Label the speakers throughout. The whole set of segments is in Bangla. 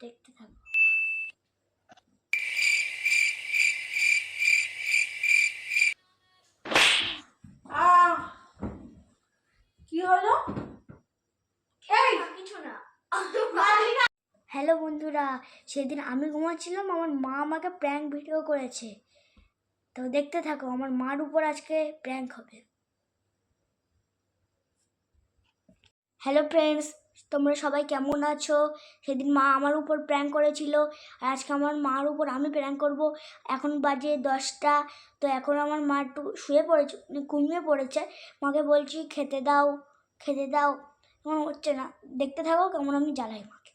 Speaker 1: দেখতে থাকো
Speaker 2: কি হলো?
Speaker 1: কিছু না। হ্যালো বন্ধুরা সেদিন আমি ঘুমাচ্ছিলাম আমার মা আমাকে প্র্যাঙ্ক ভিডিও করেছে। তো দেখতে থাকো আমার মার উপর আজকে প্র্যাঙ্ক হবে। হ্যালো ফ্রেন্ডস তোমরা সবাই কেমন আছো? সেদিন মা আমার উপর প্র্যাঙ্ক করেছিল। আর আজকে আমার মার উপর আমি প্র্যাঙ্ক করব। এখন বাজে দশটা। তো এখন আমার মা একটু শুয়ে পড়েছে মানে ঘুমিয়ে পড়েছে। মাকে বলছি খেতে দাও খেতে দাও। এখন হচ্ছে না। দেখতে থাকো কেমন আমি জ্বালাই মাকে।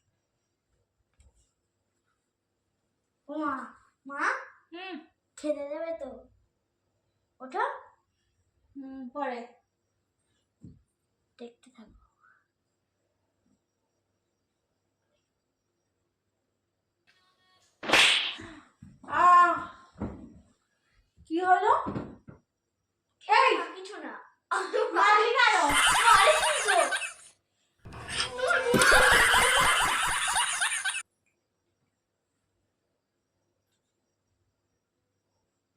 Speaker 1: ও মা মা?
Speaker 2: হুম।
Speaker 1: খেতে দেবে তো? ওটা
Speaker 2: হুম পরে।
Speaker 1: দেখতে থাকো
Speaker 2: আহ কি হলো এই
Speaker 1: কিছু না
Speaker 2: মারলি কেন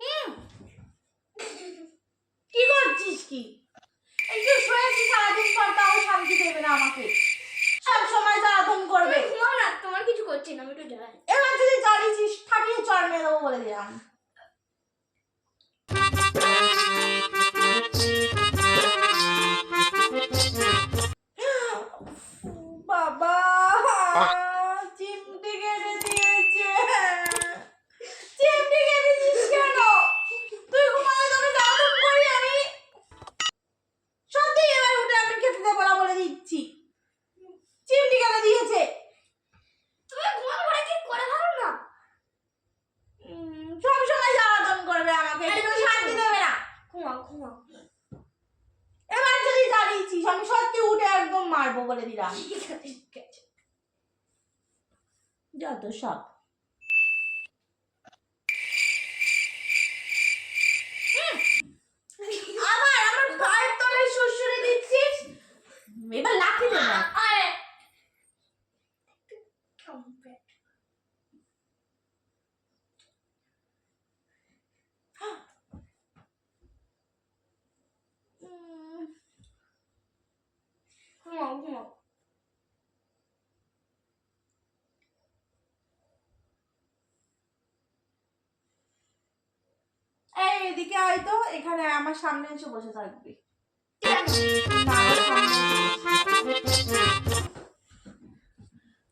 Speaker 2: হুম। কি করছিস কি একটু শুয়েছি সারাদিন পর তাও শান্তি দেবে না আমাকে সব সময় জ্বালাতন করবে
Speaker 1: ঘুমাও না তোমার কিছু করছি না আমি একটু যাই
Speaker 2: এবার যদি জ্বালিয়েছিস থাকিয়ে চড় মেরে দেবো এবার যদি জ্বালিয়েছিস আমি সত্যি উঠে একদম মারবো বলে দিলাম। যত সব। আবার আমার পায়ের তলায় শ্বশুরে দিচ্ছিস? এবার লাঠি দে না
Speaker 1: আরে কেমন পেট
Speaker 2: উম,
Speaker 1: ঘুমাও ঘুমাও
Speaker 2: এই এদিকে আয় তো এখানে আমার সামনে এসে বসে থাকবি।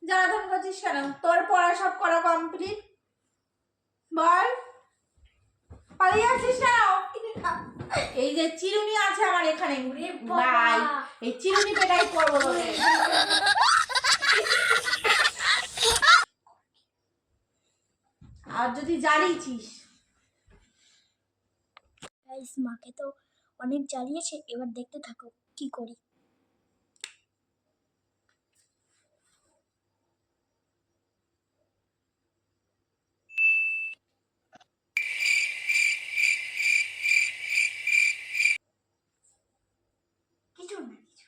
Speaker 2: জ্বালাতন করছিস কেন? তোর পড়া সব করা কমপ্লিট বল। পালিয়ে আসছিস কেন এই যে চিরুনি আছে আমার এখানে। বাই এই চিরুনি পেটাই করব আর যদি জ্বালিয়েছিস?
Speaker 1: গাইস মাকে তো অনেক জ্বালিয়েছে এবার দেখতে থাকো কি করি কিছু না কিছু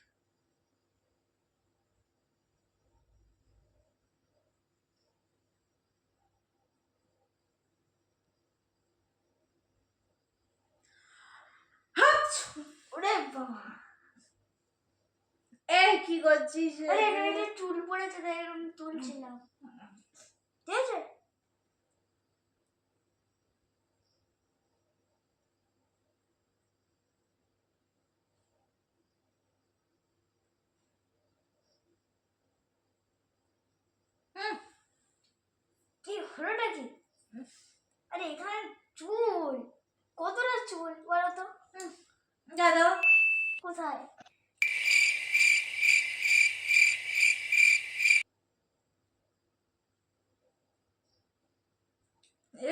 Speaker 2: হাত!
Speaker 1: ওরে বাবা
Speaker 2: এই কি করছিস
Speaker 1: আরে এখানে একটা চুল পড়েছে তাই এরকম তুলছিলাম। ঠিক আছে। কি হলোটা কি? আরে এখানে চুল। কতটা চুল? বলো।
Speaker 2: দাও
Speaker 1: কোথায়?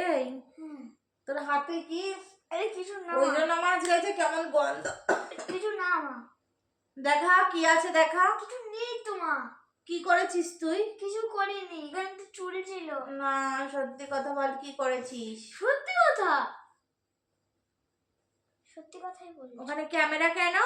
Speaker 2: এই তোর হাতে কি?
Speaker 1: আরে কিছু না।
Speaker 2: ওই জন্য মাছ গেছে কেমন গন্ধ।
Speaker 1: কিছু না মা।
Speaker 2: দেখা কি আছে দেখা?
Speaker 1: কিছু নেই তো মা।
Speaker 2: কি করেছিস তুই?
Speaker 1: কিছু করিনি এখানে তো চুল ছিল।
Speaker 2: না সত্যি কথা বল কি করেছিস?
Speaker 1: সত্যি কথা? সত্যি কথাই বলি
Speaker 2: ওখানে ক্যামেরা কেন?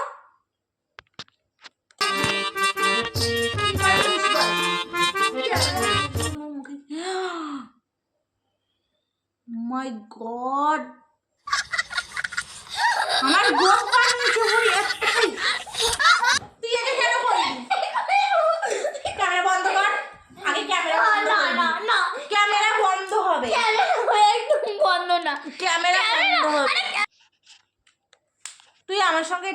Speaker 2: মাই গড আমার গোপাল নিচে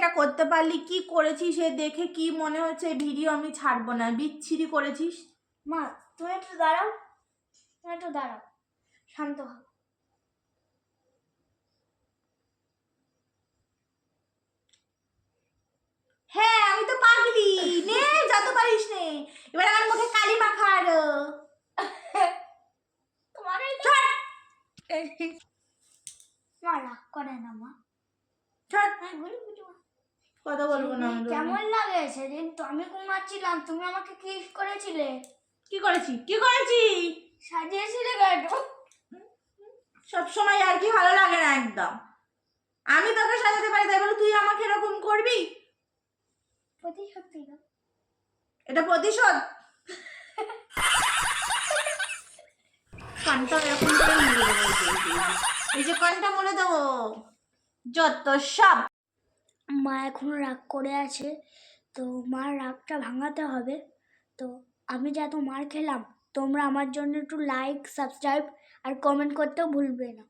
Speaker 2: এটা করতে পারলি? কি করেছিস? সে দেখে কি মনে হচ্ছে? ভিডিও আমি ছাড়বো না। বিচ্ছিরি করেছিস?
Speaker 1: মা তুমি একটু দাঁড়াও। তুমি একটু দাঁড়াও। শান্ত হও।
Speaker 2: হ্যাঁ আমি তো পাগলি। নে যত পারিস নে। এবার আমার মুখে কালি মাখা আরও
Speaker 1: তোমার মা রাগ করে না মা। আমি বলি বুঝি মা।
Speaker 2: কথা বলব না
Speaker 1: কেমন লাগে? সেদিন তো আমি ঘুমাচ্ছিলাম তুমি আমাকে কিস করেছিলে?
Speaker 2: কি করেছি? কি করেছি?
Speaker 1: সাজিয়েছিলে কেন
Speaker 2: সব সময় আর কি ভালো লাগে না একদম। আমি তোকে সাজাতে পারি তাই বলে তুই আমাকে এরকম করবি?
Speaker 1: প্রতি সত্যি
Speaker 2: এটা প্রতিশোধ? কানটা এরকম করে এই যে, কানটা মুড়ে দেবো। যত সব
Speaker 1: মা এখনও রাগ করে আছে, তো মার রাগটা ভাঙাতে হবে। তো আমি যা তো মার খেলাম, তোমরা আমার জন্য একটু লাইক সাবস্ক্রাইব আর কমেন্ট করতেও ভুলবে না।